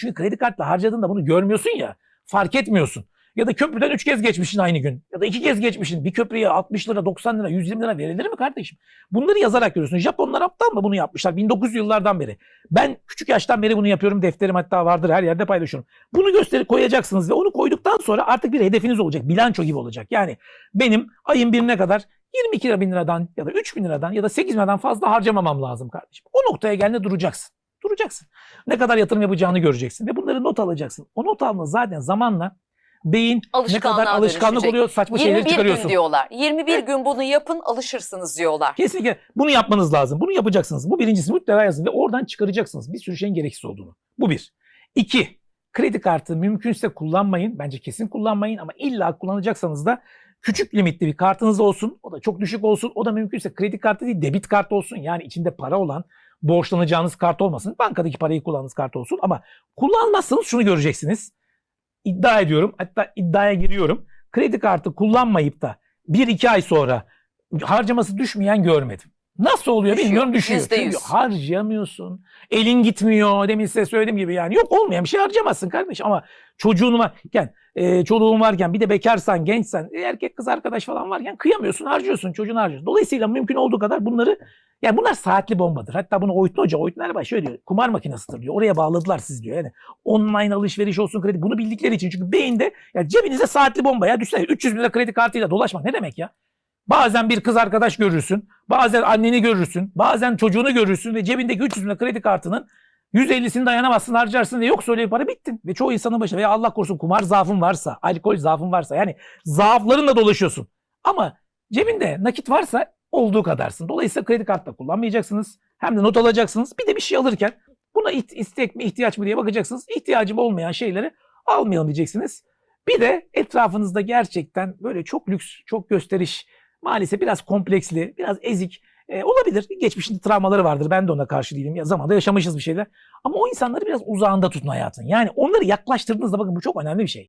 Çünkü kredi kartla harcadığında bunu görmüyorsun ya. Fark etmiyorsun. Ya da köprüden 3 kez geçmişsin aynı gün. Ya da 2 kez geçmişsin. Bir köprüye 60 lira, 90 lira, 120 lira verilir mi kardeşim? Bunları yazarak görüyorsun. Japonlar aptal mı bunu yapmışlar? 1900 yıllardan beri. Ben küçük yaştan beri bunu yapıyorum. Defterim hatta vardır. Her yerde paylaşıyorum. Bunu gösterip koyacaksınız ve onu koyduktan sonra artık bir hedefiniz olacak. Bilanço gibi olacak. Yani benim ayın birine kadar 22 bin liradan ya da 3 bin liradan ya da 8 bin liradan fazla harcamamam lazım kardeşim. O noktaya geldiğinde duracaksın. Duracaksın. Ne kadar yatırım yapacağını göreceksin ve bunları not alacaksın. O not alma zaten zamanla beyin ne kadar alışkanlık dönüşecek. oluyor saçma şeyleri 21 çıkarıyorsun. gün diyorlar. 21 gün bunu yapın alışırsınız diyorlar. Kesinlikle bunu yapmanız lazım. Bunu yapacaksınız. Bu birincisi mutlaka yazın ve oradan çıkaracaksınız bir sürü şeyin gereksiz olduğunu. Bu bir. İki, kredi kartı mümkünse kullanmayın. Bence kesin kullanmayın ama illa kullanacaksanız da küçük limitli bir kartınız olsun. O da çok düşük olsun. O da mümkünse kredi kartı değil debit kart olsun. Yani içinde para olan borçlanacağınız kart olmasın. Bankadaki parayı kullandığınız kart olsun. Ama kullanmazsanız şunu göreceksiniz. İddia ediyorum hatta iddiaya giriyorum. Kredi kartı kullanmayıp da 1-2 ay sonra harcaması düşmeyen görmedim. Nasıl oluyor Düşüyor, bilmiyorum düşüyor. Çünkü yüz. harcayamıyorsun. Elin gitmiyor. Demin size söylediğim gibi yani. Yok olmayan bir şey harcamazsın kardeş. Ama çocuğun varken, e, çoluğun varken bir de bekarsan, gençsen, e, erkek kız arkadaş falan varken kıyamıyorsun, harcıyorsun, çocuğunu harcıyorsun. Dolayısıyla mümkün olduğu kadar bunları yani bunlar saatli bombadır. Hatta bunu Oytun Hoca, Oytun Erbay şöyle diyor. Kumar makinesidir diyor. Oraya bağladılar siz diyor. Yani online alışveriş olsun kredi. Bunu bildikleri için. Çünkü beyinde yani cebinize saatli bomba ya. Düşünsene 300 bin lira kredi kartıyla dolaşmak ne demek ya? Bazen bir kız arkadaş görürsün. Bazen anneni görürsün. Bazen çocuğunu görürsün ve cebindeki 300 bin kredi kartının 150'sini dayanamazsın harcarsın ve yoksa öyle bir para bittin. Ve çoğu insanın başına veya Allah korusun kumar zaafın varsa, alkol zaafın varsa yani zaaflarınla dolaşıyorsun. Ama cebinde nakit varsa olduğu kadarsın. Dolayısıyla kredi kartı da kullanmayacaksınız. Hem de not alacaksınız. Bir de bir şey alırken buna istek mi ihtiyaç mı diye bakacaksınız. İhtiyacım olmayan şeyleri almayalım diyeceksiniz. Bir de etrafınızda gerçekten böyle çok lüks, çok gösteriş, maalesef biraz kompleksli, biraz ezik e, olabilir. Geçmişinde travmaları vardır. Ben de ona karşı değilim. Ya zamanda yaşamışız bir şeyler. Ama o insanları biraz uzağında tutun hayatın. Yani onları yaklaştırdığınızda bakın bu çok önemli bir şey.